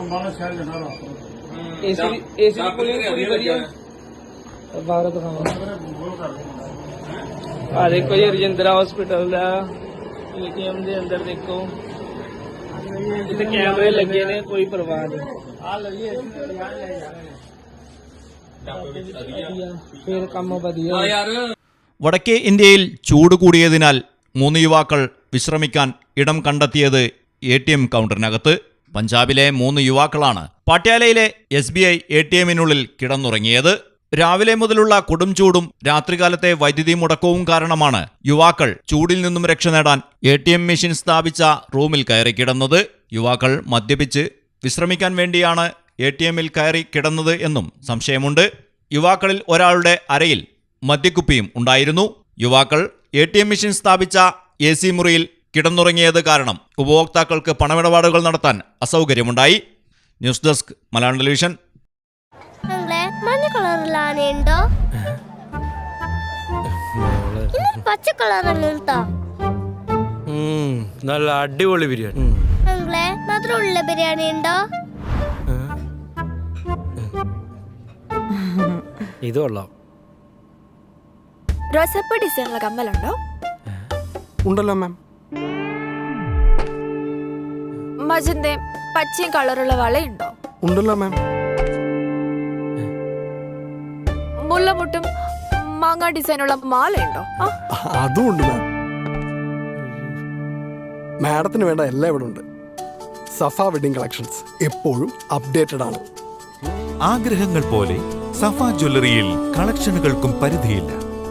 ਅੰਬਾਲਾ ਸ਼ਹਿਰ ਜਣਾ ਰਾ ਏਸੀ ਏਸੀ ਕੂਲਿੰਗ ਪੂਰੀ ਵਧੀਆ ਬਾਹਰ ਦਿਖਾਵਾਂ ਆ ਦੇਖੋ ਜੀ ਰਜਿੰਦਰਾ ਹਸਪੀਟਲ ਦਾ ਏਟੀਐਮ ਦੇ ਅੰਦਰ ਦੇਖੋ ਇੱਥੇ ਕੈਮਰੇ ਲੱਗੇ ਨੇ ਕੋਈ ਪਰਵਾਹ ਨਹੀਂ ਆ ਲਈਏ ਫੇਰ ਕੰਮ ਵਧੀਆ വടക്കേ ഇന്ത്യയിൽ ചൂട് കൂടിയതിനാൽ മൂന്ന് യുവാക്കൾ വിശ്രമിക്കാൻ ഇടം കണ്ടെത്തിയത് എ ടി എം കൗണ്ടറിനകത്ത് പഞ്ചാബിലെ മൂന്ന് യുവാക്കളാണ് പട്യാലയിലെ S B I A T എമ്മിനുള്ളിൽ കിടന്നുറങ്ങിയത്. രാവിലെ മുതലുള്ള കൊടും ചൂടും രാത്രികാലത്തെ വൈദ്യുതി മുടക്കവും കാരണമാണ് യുവാക്കൾ ചൂടിൽ നിന്നും രക്ഷ നേടാൻ എ ടി എം മെഷീൻ സ്ഥാപിച്ച റൂമിൽ കയറി കിടന്നത്. യുവാക്കൾ മദ്യപിച്ച് വിശ്രമിക്കാൻ വേണ്ടിയാണ് എ ടി എമ്മിൽ കയറി കിടന്നത് എന്നും സംശയമുണ്ട്. യുവാക്കളിൽ ഒരാളുടെ അരയിൽ മദ്യക്കുപ്പിയും ഉണ്ടായിരുന്നു. യുവാക്കൾ എ ടി എം മെഷീൻ സ്ഥാപിച്ച എ സി മുറിയിൽ കിടന്നുറങ്ങിയത് കാരണം ഉപഭോക്താക്കൾക്ക് പണമിടപാടുകൾ നടത്താൻ അസൗകര്യമുണ്ടായി. News desk Malayalam television. പച്ച ഉം, നല്ല അടിപൊളി ബിരിയാണി. നിങ്ങളെ മധുരമുള്ള ബിരിയാണി ഉണ്ടോ? ഇത് കൊള്ളാം. റോസപ്പ ഡിസൈനുള്ള കമ്മലുണ്ടോ? ഉണ്ടല്ലോ മാം. മജന്തയും പച്ചയും കളറുള്ള വളയുണ്ടോ? ഉണ്ടല്ലോ മാം. മുല്ലമുട്ടും മാങ്ങ ഡിസൈനുള്ള മാലയുണ്ടോ? ഉണ്ട് മാം. മാഡത്തിന് വേണ്ട എല്ലാം ഇവിടെ ഉണ്ട്. സഫ വെഡിങ് കളക്ഷൻസ് എപ്പോഴും അപ്ഡേറ്റഡ് ആണ്. ആഗ്രഹങ്ങൾ പോലെ സഫ ജ്വല്ലറിയിൽ കളക്ഷനുകൾക്കും പരിധിയില്ല.